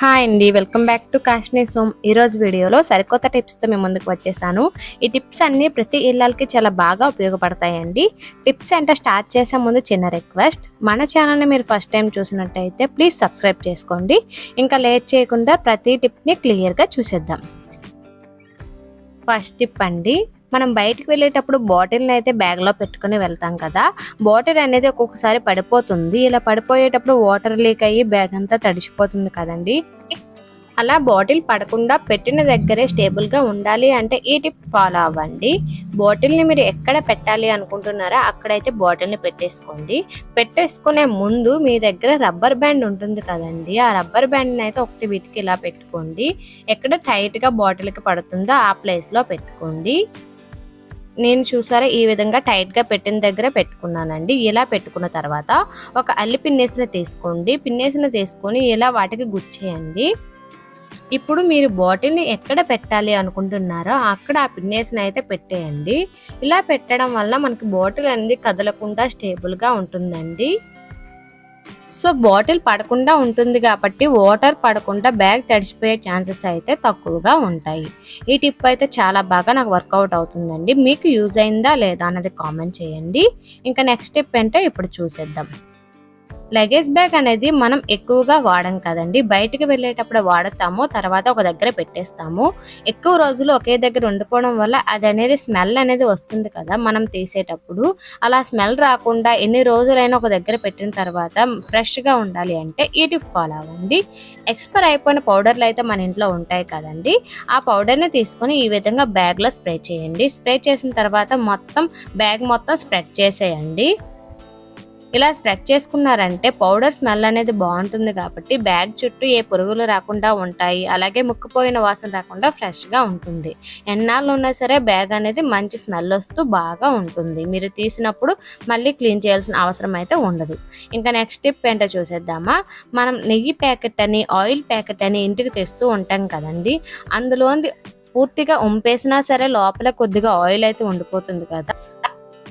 Hi అండి. Welcome back to Kashmir సోమ్. ఈరోజు వీడియోలో సరికొత్త టిప్స్తో మేము ముందుకు వచ్చేసాను. ఈ టిప్స్ అన్నీ ప్రతి ఇళ్ళకి చాలా బాగా ఉపయోగపడతాయండి. టిప్స్ అంటే స్టార్ట్ చేసే ముందు చిన్న రిక్వెస్ట్. మన ఛానల్ని మీరు ఫస్ట్ టైం చూసినట్టయితే ప్లీజ్ సబ్స్క్రైబ్ చేసుకోండి. ఇంకా లేట్ చేయకుండా ప్రతి టిప్ని క్లియర్గా చూసేద్దాం. ఫస్ట్ టిప్ అండి. మనం బయటికి వెళ్ళేటప్పుడు బాటిల్ని అయితే బ్యాగ్లో పెట్టుకుని వెళ్తాం కదా బాటిల్ అనేది ఒక్కొక్కసారి పడిపోతుంది. ఇలా పడిపోయేటప్పుడు వాటర్ లీక్ అయ్యి బ్యాగ్ అంతా తడిచిపోతుంది కదండి. అలా బాటిల్ పడకుండా పెట్టిన దగ్గరే స్టేబుల్గా ఉండాలి అంటే ఈ టిప్ ఫాలో అవ్వండి. బాటిల్ని మీరు ఎక్కడ పెట్టాలి అనుకుంటున్నారో అక్కడైతే బాటిల్ని పెట్టేసుకోండి. పెట్టేసుకునే ముందు మీ దగ్గర రబ్బర్ బ్యాండ్ ఉంటుంది కదండి ఆ రబ్బర్ బ్యాండ్ని అయితే ఒకటి వీటికి ఇలా పెట్టుకోండి. ఎక్కడ టైట్గా బాటిల్కి పడుతుందో ఆ ప్లేస్లో పెట్టుకోండి. నేను చూసారా ఈ విధంగా టైట్గా పెట్టిన దగ్గర పెట్టుకున్నానండి. ఇలా పెట్టుకున్న తర్వాత ఒక అల్లి పిన్నేసిన తీసుకోండి. పిన్నేసిన తీసుకొని ఇలా వాటికి గుచ్చేయండి. ఇప్పుడు మీరు బాటిల్ని ఎక్కడ పెట్టాలి అనుకుంటున్నారో అక్కడ ఆ పిన్నేసిన అయితే పెట్టేయండి. ఇలా పెట్టడం వల్ల మనకి బాటిల్ అనేది కదలకుండా స్టేబుల్గా ఉంటుందండి. సో బాటిల్ పడకుండా ఉంటుంది కాబట్టి వాటర్ పడకుండా బ్యాగ్ తడిచిపోయే ఛాన్సెస్ అయితే తక్కువగా ఉంటాయి. ఈ టిప్ అయితే చాలా బాగా నాకు వర్కౌట్ అవుతుందండి. మీకు యూజ్ అయిందా లేదా అన్నది కామెంట్ చేయండి. ఇంకా నెక్స్ట్ టిప్ ఏంటో ఇప్పుడు చూసేద్దాం. లగేజ్ బ్యాగ్ అనేది మనం ఎక్కువగా వాడం కదండి. బయటికి వెళ్ళేటప్పుడు వాడతాము తర్వాత ఒక దగ్గర పెట్టేస్తాము. ఎక్కువ రోజులు ఒకే దగ్గర ఉండిపోవడం వల్ల అది అనేది స్మెల్ అనేది వస్తుంది కదా మనం తీసేటప్పుడు. అలా స్మెల్ రాకుండా ఎన్ని రోజులైనా ఒక దగ్గర పెట్టిన తర్వాత ఫ్రెష్గా ఉండాలి అంటే ఈ టిప్ ఫాలో అవ్వండి. ఎక్స్పైర్ అయిపోయిన పౌడర్లు అయితే మన ఇంట్లో ఉంటాయి కదండి. ఆ పౌడర్ని తీసుకొని ఈ విధంగా బ్యాగ్లో స్ప్రే చేయండి. స్ప్రే చేసిన తర్వాత మొత్తం బ్యాగ్ మొత్తం స్ప్రెడ్ చేసేయండి. ఇలా స్ప్రెడ్ చేసుకున్నారంటే పౌడర్ స్మెల్ అనేది బాగుంటుంది కాబట్టి బ్యాగ్ చుట్టూ ఏ పురుగులు రాకుండా ఉంటాయి. అలాగే ముక్కుపోయిన వాసన రాకుండా ఫ్రెష్గా ఉంటుంది. ఎన్నాళ్ళు ఉన్నా సరే బ్యాగ్ అనేది మంచి స్మెల్ వస్తూ బాగా ఉంటుంది. మీరు తీసినప్పుడు మళ్ళీ క్లీన్ చేయాల్సిన అవసరం అయితే ఉండదు. ఇంకా నెక్స్ట్ టిప్ ఏంటో చూసేద్దామా? మనం నెయ్యి ప్యాకెట్ అని ఆయిల్ ప్యాకెట్ అని ఇంటికి తెస్తూ ఉంటాం కదండి. అందులోంది పూర్తిగా ఉంపేసినా సరే లోపల కొద్దిగా ఆయిల్ అయితే ఉండిపోతుంది కదా.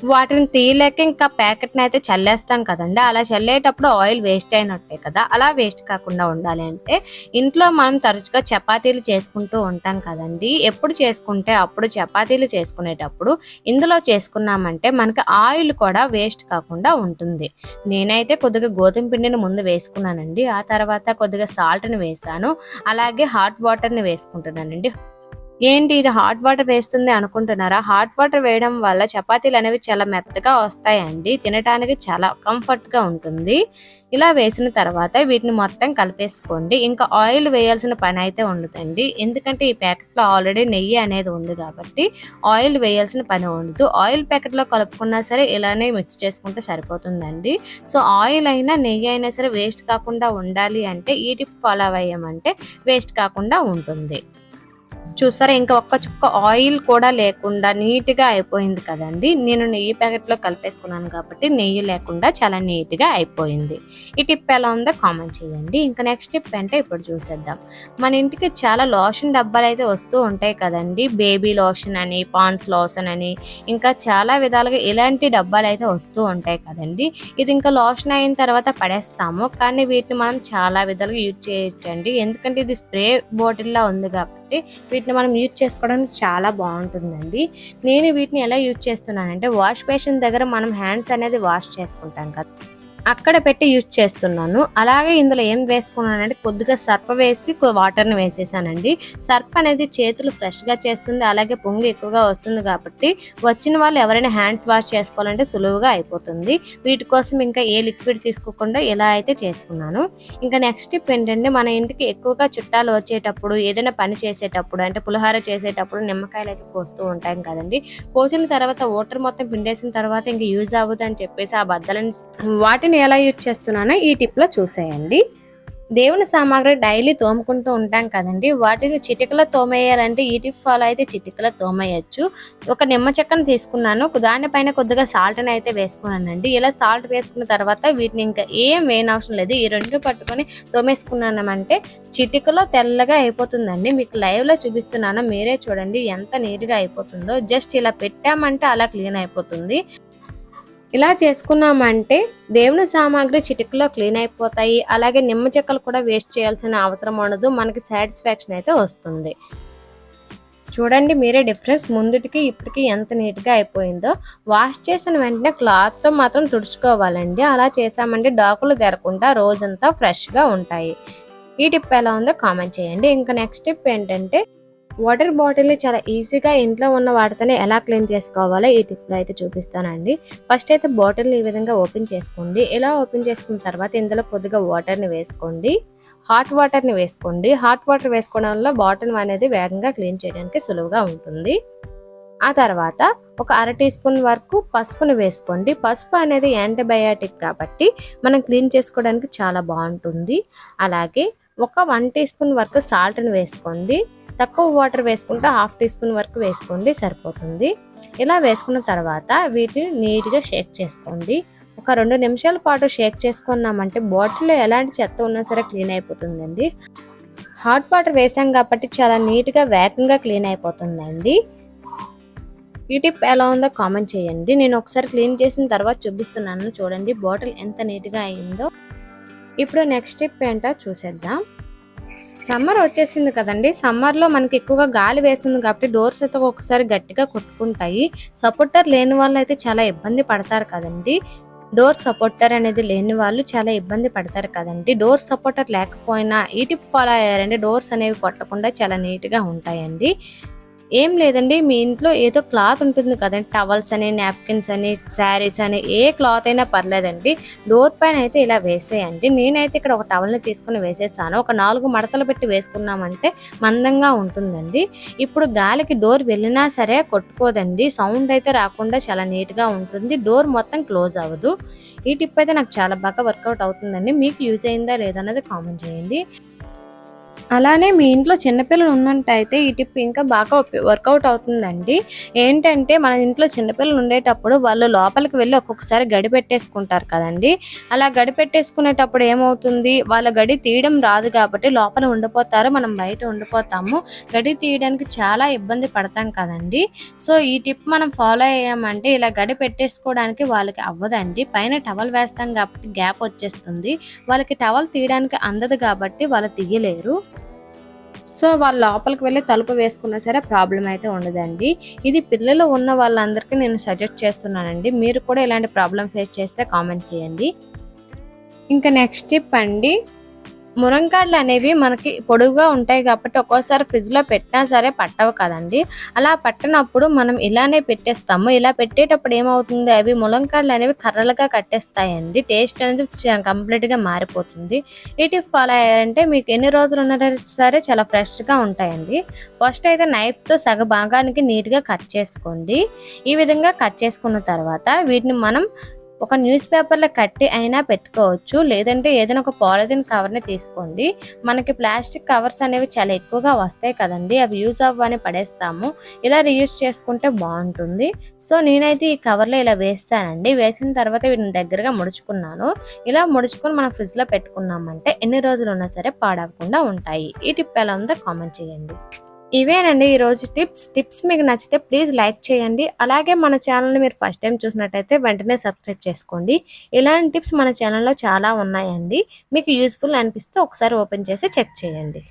వాటిని తీయలేక ఇంకా ప్యాకెట్ని అయితే చల్లేస్తాం కదండి. అలా చల్లేటప్పుడు ఆయిల్ వేస్ట్ అయినట్టే కదా. అలా వేస్ట్ కాకుండా ఉండాలి అంటే ఇంట్లో మనం తరచుగా చపాతీలు చేసుకుంటూ ఉంటాం కదండి. ఎప్పుడు చేసుకుంటే అప్పుడు చపాతీలు చేసుకునేటప్పుడు ఇందులో చేసుకున్నామంటే మనకి ఆయిల్ కూడా వేస్ట్ కాకుండా ఉంటుంది. నేనైతే కొద్దిగా గోధుమ పిండిని ముందు వేసుకున్నానండి. ఆ తర్వాత కొద్దిగా సాల్ట్ని వేసాను అలాగే హాట్ వాటర్ని వేసుకుంటున్నానండి. ఏంటి ఇది హాట్ వాటర్ వేస్తుంది అనుకుంటున్నారా? హాట్ వాటర్ వేయడం వల్ల చపాతీలు అనేవి చాలా మెత్తగా వస్తాయండి. తినడానికి చాలా కంఫర్ట్గా ఉంటుంది. ఇలా వేసిన తర్వాత వీటిని మొత్తం కలిపేసుకోండి. ఇంకా ఆయిల్ వేయాల్సిన పని అయితే ఉండదండి. ఎందుకంటే ఈ ప్యాకెట్లో ఆల్రెడీ నెయ్యి అనేది ఉంది కాబట్టి ఆయిల్ వేయాల్సిన పని ఉండదు. ఆయిల్ ప్యాకెట్లో కలుపుకున్నా సరే ఇలానే మిక్స్ చేసుకుంటే సరిపోతుందండి. సో ఆయిల్ అయినా నెయ్యి అయినా సరే వేస్ట్ కాకుండా ఉండాలి అంటే ఈ టిప్ ఫాలో అయ్యామంటే వేస్ట్ కాకుండా ఉంటుంది. చూసారా ఇంకా ఒక్క చుక్క ఆయిల్ కూడా లేకుండా నీట్గా అయిపోయింది కదండి. నేను నెయ్యి ప్యాకెట్లో కలిపేసుకున్నాను కాబట్టి నెయ్యి లేకుండా చాలా నీట్గా అయిపోయింది. ఈ టిప్ ఎలా ఉందో కామెంట్ చేయండి. ఇంకా నెక్స్ట్ టిప్ అంటే ఇప్పుడు చూసేద్దాం. మన ఇంటికి చాలా లోషన్ డబ్బాలు అయితే వస్తూ ఉంటాయి కదండి. బేబీ లోషన్ అని పాన్స్ లోషన్ అని ఇంకా చాలా విధాలుగా ఇలాంటి డబ్బాలు అయితే వస్తూ ఉంటాయి కదండి. ఇది ఇంకా లోషన్ అయిన తర్వాత పడేస్తాము. కానీ వీటిని మనం చాలా విధాలుగా యూజ్ చేయొచ్చండి. ఎందుకంటే ఇది స్ప్రే బాటిల్లా ఉంది కాబట్టి వీటిని మనం యూజ్ చేసుకోవడానికి చాలా బాగుంటుందండి. నేను వీటిని ఎలా యూజ్ చేస్తున్నానంటే వాష్ బేసిన్ దగ్గర మనం హ్యాండ్స్ అనేది వాష్ చేసుకుంటాం కదా. అక్కడ పెట్టి యూజ్ చేస్తున్నాను. అలాగే ఇందులో ఏం వేసుకున్నానంటే కొద్దిగా సర్ప వేసి వాటర్ని వేసేసానండి. సర్ప్ అనేది చేతులు ఫ్రెష్గా చేస్తుంది అలాగే పొంగు ఎక్కువగా వస్తుంది కాబట్టి వచ్చిన వాళ్ళు ఎవరైనా హ్యాండ్స్ వాష్ చేసుకోవాలంటే సులువుగా అయిపోతుంది. వీటి కోసం ఇంకా ఏ లిక్విడ్ తీసుకోకుండా ఇలా అయితే చేసుకున్నాను. ఇంకా నెక్స్ట్ టిప్ ఏంటంటే మన ఇంటికి ఎక్కువగా చుట్టాలు వచ్చేటప్పుడు ఏదైనా పని చేసేటప్పుడు అంటే పులిహార చేసేటప్పుడు నిమ్మకాయలు అయితే పోస్తూ ఉంటాం కదండి. పోసిన తర్వాత వాటర్ మొత్తం పిండేసిన తర్వాత ఇంకా యూజ్ అవ్వదు అని చెప్పేసి ఆ బద్దలని వాటిని నేను ఎలా యూజ్ చేస్తున్నానో ఈ టిప్లో చూసేయండి. దేవుని సామాగ్రి డైలీ తోముకుంటూ ఉంటాం కదండి. వాటిని చిటికలో తోమేయాలంటే ఈ టిప్ ఫాలో అయితే చిటికలో తోమేయచ్చు. ఒక నిమ్మ చెక్కను తీసుకున్నాను. దానిపైన కొద్దిగా సాల్ట్ని అయితే వేసుకున్నానండి. ఇలా సాల్ట్ వేసుకున్న తర్వాత వీటిని ఇంకా ఏం వేయనవసరం లేదు. ఈ రెండు పట్టుకొని తోమేసుకున్నామంటే చిటికలో తెల్లగా అయిపోతుందండి. మీకు లైవ్లో చూపిస్తున్నాను. మీరే చూడండి ఎంత నీట్గా అయిపోతుందో. జస్ట్ ఇలా పెట్టామంటే అలా క్లీన్ అయిపోతుంది. ఇలా చేసుకున్నామంటే దేవుని సామాగ్రి చిటికలో క్లీన్ అయిపోతాయి. అలాగే నిమ్మ చెక్కలు కూడా వేస్ట్ చేయాల్సిన అవసరం ఉండదు. మనకి సాటిస్ఫాక్షన్ అయితే వస్తుంది. చూడండి మీరే డిఫరెన్స్. ముందుటికి ఇప్పటికి ఎంత నీట్గా అయిపోయిందో. వాష్ చేసిన వెంటనే క్లాత్తో మాత్రం తుడుచుకోవాలండి. అలా చేసామంటే డాకులు జరగకుండా రోజంతా ఫ్రెష్గా ఉంటాయి. ఈ టిప్ ఎలా ఉందో కామెంట్ చేయండి. ఇంకా నెక్స్ట్ టిప్ ఏంటంటే వాటర్ బాటిల్ని చాలా ఈజీగా ఇంట్లో ఉన్న వాటితోనే ఎలా క్లీన్ చేసుకోవాలో ఈ టిప్లో అయితే చూపిస్తానండి. ఫస్ట్ అయితే బాటిల్ని ఈ విధంగా ఓపెన్ చేసుకోండి. ఇలా ఓపెన్ చేసుకున్న తర్వాత ఇందులో కొద్దిగా వాటర్ని వేసుకోండి. హాట్ వాటర్ని వేసుకోండి. హాట్ వాటర్ వేసుకోవడం వల్ల బాటిల్ అనేది వేగంగా క్లీన్ చేయడానికి సులువుగా ఉంటుంది. ఆ తర్వాత ఒక అర టీ స్పూన్ వరకు పసుపును వేసుకోండి. పసుపు అనేది యాంటీబయాటిక్ కాబట్టి మనం క్లీన్ చేసుకోవడానికి చాలా బాగుంటుంది. అలాగే ఒక వన్ టీ స్పూన్ వరకు సాల్ట్ని వేసుకోండి. తక్కువ వాటర్ వేసుకుంటే హాఫ్ టీ స్పూన్ వరకు వేసుకోండి సరిపోతుంది. ఇలా వేసుకున్న తర్వాత వీటిని నీట్గా షేక్ చేసుకోండి. ఒక రెండు నిమిషాల పాటు షేక్ చేసుకున్నామంటే బాటిల్లో ఎలాంటి చెత్త ఉన్నా సరే క్లీన్ అయిపోతుందండి. హాట్ వాటర్ వేసాం కాబట్టి చాలా నీట్గా వేగంగా క్లీన్ అయిపోతుందండి. ఈ టిప్ ఎలా ఉందో కామెంట్ చేయండి. నేను ఒకసారి క్లీన్ చేసిన తర్వాత చూపిస్తున్నాను. చూడండి బాటిల్ ఎంత నీట్గా అయిందో. ఇప్పుడు నెక్స్ట్ టిప్ ఏంటో చూసేద్దాం. సమ్మర్ వచ్చేసింది కదండి. సమ్మర్లో మనకి ఎక్కువగా గాలి వేస్తుంది కాబట్టి డోర్స్ అయితే ఒకసారి గట్టిగా కొట్టుకుంటాయి. సపోర్టర్ లేని వాళ్ళు అయితే చాలా ఇబ్బంది పడతారు కదండి. డోర్ సపోర్టర్ అనేది లేని వాళ్ళు చాలా ఇబ్బంది పడతారు కదండి. డోర్ సపోర్టర్ లేకపోయినా ఈ టిప్ ఫాలో అయ్యారంటే డోర్స్ అనేవి కొట్టకుండా చాలా నీట్గా ఉంటాయండి. ఏం లేదండి మీ ఇంట్లో ఏదో క్లాత్ ఉంటుంది కదండి టవల్స్ అని నాప్కిన్స్ అని శారీస్ అని ఏ క్లాత్ అయినా పర్లేదండి. డోర్ పైన అయితే ఇలా వేసేయండి. నేనైతే ఇక్కడ ఒక టవల్ని తీసుకుని వేసేస్తాను ఒక నాలుగు మడతలు పెట్టి వేసుకున్నామంటే మందంగా ఉంటుందండి. ఇప్పుడు గాలికి డోర్ వెళ్ళినా సరే కొట్టుకోదండి. సౌండ్ అయితే రాకుండా చాలా నీట్గా ఉంటుంది. డోర్ మొత్తం క్లోజ్ అవ్వదు. ఈ టిప్ అయితే నాకు చాలా బాగా వర్కౌట్ అవుతుందండి. మీకు యూజ్ అయిందా లేదన్నది కామెంట్ చేయండి. అలానే మీ ఇంట్లో చిన్నపిల్లలు ఉన్నట్టయితే ఈ టిప్ ఇంకా బాగా వర్కౌట్ అవుతుందండి. ఏంటంటే మన ఇంట్లో చిన్నపిల్లలు ఉండేటప్పుడు వాళ్ళు లోపలికి వెళ్ళి ఒక్కొక్కసారి గడి పెట్టేసుకుంటారు కదండి. అలా గడి పెట్టేసుకునేటప్పుడు ఏమవుతుంది? వాళ్ళ గడి తీయడం రాదు కాబట్టి లోపల ఉండిపోతారు మనం బయట ఉండిపోతాము. గడి తీయడానికి చాలా ఇబ్బంది పడతాం కదండి. సో ఈ టిప్ మనం ఫాలో అయ్యామంటే ఇలా గడి పెట్టేసుకోవడానికి వాళ్ళకి అవ్వదండి. పైన టవల్ వేస్తాం కాబట్టి గ్యాప్ వచ్చేస్తుంది. వాళ్ళకి టవల్ తీయడానికి అందదు కాబట్టి వాళ్ళు తీయలేరు. సో వాళ్ళు లోపలికి వెళ్ళి తలుపు వేసుకున్నా సరే ప్రాబ్లం అయితే ఉండదండి. ఇది పిల్లలు ఉన్న వాళ్ళందరికీ నేను సజెస్ట్ చేస్తున్నానండి. మీరు కూడా ఇలాంటి ప్రాబ్లం ఫేస్ చేస్తే కామెంట్ చేయండి. ఇంకా నెక్స్ట్ టిప్ అండి. మురంకాడలు అనేవి మనకి పొడుగుగా ఉంటాయి కాబట్టి ఒక్కోసారి ఫ్రిడ్జ్లో పెట్టినా సరే పట్టవు కదండి. అలా పట్టనప్పుడు మనం ఇలానే పెట్టేస్తాము. ఇలా పెట్టేటప్పుడు ఏమవుతుంది? అవి ములంకాడలు అనేవి కర్రలుగా కట్టేస్తాయండి. టేస్ట్ అనేది కంప్లీట్గా మారిపోతుంది. ఈ టిప్ ఫాలో అయ్యారంటే మీకు ఎన్ని రోజులు ఉన్నా సరే చాలా ఫ్రెష్గా ఉంటాయండి. ఫస్ట్ అయితే నైఫ్తో సగ భాగానికి నీట్గా కట్ చేసుకోండి. ఈ విధంగా కట్ చేసుకున్న తర్వాత వీటిని మనం ఒక న్యూస్ పేపర్లో కట్టి అయినా పెట్టుకోవచ్చు. లేదంటే ఏదైనా ఒక పాలిథిన్ కవర్ని తీసుకోండి. మనకి ప్లాస్టిక్ కవర్స్ అనేవి చాలా ఎక్కువగా వస్తాయి కదండి. అవి యూజ్ అవ్వని పడేస్తాము. ఇలా రీయూజ్ చేసుకుంటే బాగుంటుంది. సో నేనైతే ఈ కవర్లో ఇలా వేస్తానండి. వేసిన తర్వాత వీటిని దగ్గరగా ముడుచుకున్నాను. ఇలా ముడుచుకొని మనం ఫ్రిడ్జ్లో పెట్టుకున్నామంటే ఎన్ని రోజులు ఉన్నా సరే పాడవకుండా ఉంటాయి. ఈ టిప్ ఎలా ఉందో కామెంట్ చేయండి. ఇవేనండి ఈరోజు టిప్స్. టిప్స్ మీకు నచ్చితే ప్లీజ్ లైక్ చేయండి. అలాగే మన ఛానల్ని మీరు ఫస్ట్ టైం చూసినట్టయితే వెంటనే సబ్స్క్రైబ్ చేసుకోండి. ఇలాంటి టిప్స్ మన ఛానల్లో చాలా ఉన్నాయండి. మీకు యూస్ఫుల్ అనిపిస్తే ఒకసారి ఓపెన్ చేసి చెక్ చేయండి.